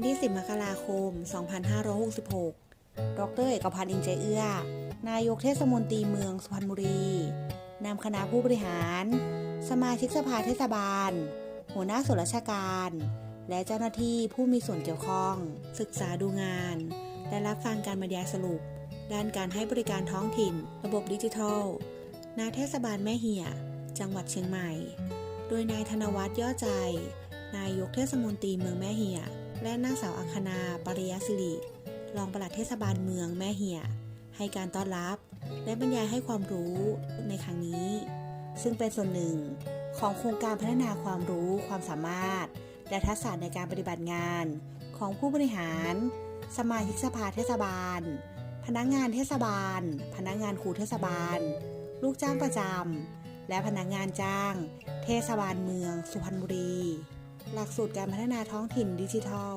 วันที่ 10 มกราคม 2566 ดรเอกพันธ์อินใจเอื้อ นายกเทศมนตรีเมืองสุพรรณบุรี นำคณะผู้บริหาร สมาชิกสภาเทศบาล หัวหน้าส่วนราชการ และเจ้าหน้าที่ผู้มีส่วนเกี่ยวข้อง ศึกษาดูงาน และรับฟังการบรรยายสรุป ด้านการให้บริการท้องถิ่น ระบบดิจิทัล ณ เทศบาลแม่เหี่ย จังหวัดเชียงใหม่ โดยนายธนวัฒน์ย่อใจ นายกเทศมนตรีเมืองแม่เหี่ย และนางสาวอังคณาปริยศิริ รองปลัดเทศบาลเมืองแม่เหี่ย ให้การต้อนรับ และบรรยายให้ความรู้ในครั้งนี้ ซึ่งเป็นส่วนหนึ่งของโครงการพัฒนาความรู้ความสามารถ และทักษะในการปฏิบัติงาน ของผู้บริหาร สมาชิกสภาเทศบาล พนักงานเทศบาล พนักงานครูเทศบาล ลูกจ้างประจำและพนักงานจ้าง เทศบาลเมืองสุพรรณบุรี หลักสูตรการพัฒนาท้องถิ่นดิจิทัล